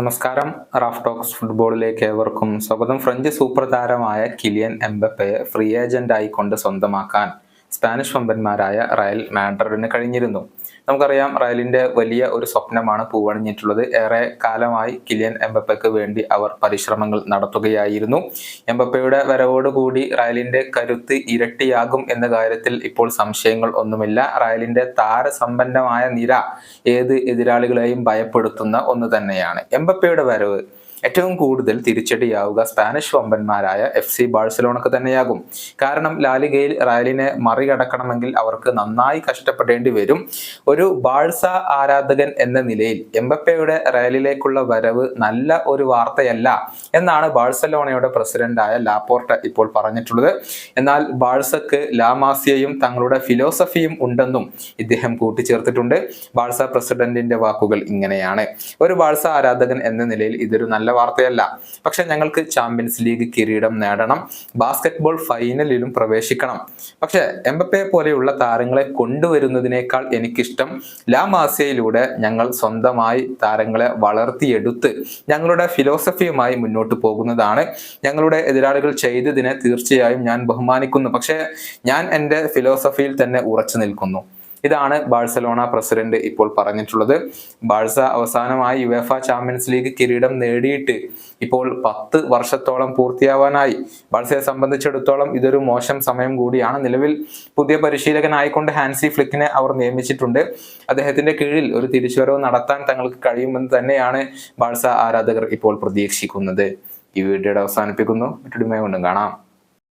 നമസ്കാരം. Raf talks ഫുട്ബോളിലേക്ക് ഏവർക്കും സ്വാഗതം. ഫ്രഞ്ച് സൂപ്പർ താരമായ കിലിയൻ എംബപ്പയെ ഫ്രീ ഏജന്റ് ആയിക്കൊണ്ട് സ്വന്തമാക്കാൻ സ്പാനിഷ് വമ്പന്മാരായ റയൽ മാഡ്രിഡിന് കഴിഞ്ഞിരുന്നു. നമുക്കറിയാം റയലിന്റെ വലിയ ഒരു സ്വപ്നമാണ് പൂവണിഞ്ഞിട്ടുള്ളത്. ഏറെ കാലമായി കിലിയൻ എംബപ്പയ്ക്ക് വേണ്ടി അവർ പരിശ്രമങ്ങൾ നടത്തുകയായിരുന്നു. എംബപ്പയുടെ വരവോടുകൂടി റയലിന്റെ കരുത്ത് ഇരട്ടിയാകും എന്ന കാര്യത്തിൽ ഇപ്പോൾ സംശയങ്ങൾ ഒന്നുമില്ല. റയലിന്റെ താരസമ്പന്നമായ നിര ഏത് എതിരാളികളെയും ഭയപ്പെടുത്തുന്ന ഒന്ന് തന്നെയാണ്. എംബപ്പയുടെ വരവ് ഏറ്റവും കൂടുതൽ തിരിച്ചടിയാവുക സ്പാനിഷ് വമ്പന്മാരായ എഫ് സി ബാഴ്സലോണക്ക് തന്നെയാകും. കാരണം ലാലിഗയിൽ റയലിനെ മറികടക്കണമെങ്കിൽ അവർക്ക് നന്നായി കഷ്ടപ്പെടേണ്ടി വരും. ഒരു ബാഴ്സ ആരാധകൻ എന്ന നിലയിൽ എംബപ്പയുടെ റയലിലേക്കുള്ള വരവ് നല്ല ഒരു വാർത്തയല്ല എന്നാണ് ബാഴ്സലോണയുടെ പ്രസിഡന്റായ ലാപോർട്ട ഇപ്പോൾ പറഞ്ഞിട്ടുള്ളത്. എന്നാൽ ബാഴ്സക്ക് ലാമാസിയയും തങ്ങളുടെ ഫിലോസഫിയും ഉണ്ടെന്നും ഇദ്ദേഹം കൂട്ടിച്ചേർത്തിട്ടുണ്ട്. ബാഴ്സ പ്രസിഡന്റിന്റെ വാക്കുകൾ ഇങ്ങനെയാണ്. ഒരു ബാഴ്സ ആരാധകൻ എന്ന നിലയിൽ ഇതൊരു നല്ല വാർത്തയല്ല. പക്ഷെ ഞങ്ങൾക്ക് ചാമ്പ്യൻസ് ലീഗ് കിരീടം നേടണം. ബാസ്കറ്റ്ബോൾ ഫൈനലിലും പ്രവേശിക്കണം. പക്ഷെ എംബപ്പയെ പോലെയുള്ള താരങ്ങളെ കൊണ്ടുവരുന്നതിനേക്കാൾ എനിക്കിഷ്ടം ലാ മാസിയയിലൂടെ ഞങ്ങൾ സ്വന്തമായി താരങ്ങളെ വളർത്തിയെടുത്ത് ഞങ്ങളുടെ ഫിലോസഫിയുമായി മുന്നോട്ട് പോകുന്നതാണ്. ഞങ്ങളുടെ എതിരാളികൾ ചെയ്തതിനെ തീർച്ചയായും ഞാൻ ബഹുമാനിക്കുന്നു. പക്ഷേ ഞാൻ എന്റെ ഫിലോസഫിയിൽ തന്നെ ഉറച്ചു നിൽക്കുന്നു. ഇതാണ് ബാഴ്സലോണ പ്രസിഡന്റ് ഇപ്പോൾ പറഞ്ഞിട്ടുള്ളത്. ബാഴ്സ അവസാനമായി യുവേഫ ചാമ്പ്യൻസ് ലീഗ് കിരീടം നേടിയിട്ട് ഇപ്പോൾ പത്ത് വർഷത്തോളം പൂർത്തിയാവാനായി. ബാഴ്സയെ സംബന്ധിച്ചിടത്തോളം ഇതൊരു മോശം സമയം കൂടിയാണ്. നിലവിൽ പുതിയ പരിശീലകനായിക്കൊണ്ട് ഹാൻസി ഫ്ലിക്കിനെ അവർ നിയമിച്ചിട്ടുണ്ട്. അദ്ദേഹത്തിന്റെ കീഴിൽ ഒരു തിരിച്ചുവരവ് നടത്താൻ തങ്ങൾക്ക് കഴിയുമെന്ന് തന്നെയാണ് ബാഴ്സ ആരാധകർ ഇപ്പോൾ പ്രതീക്ഷിക്കുന്നത്. ഈ വീഡിയോയുടെ അവസാനിപ്പിക്കുന്നു. മറ്റൊരു കൊണ്ടും കാണാം.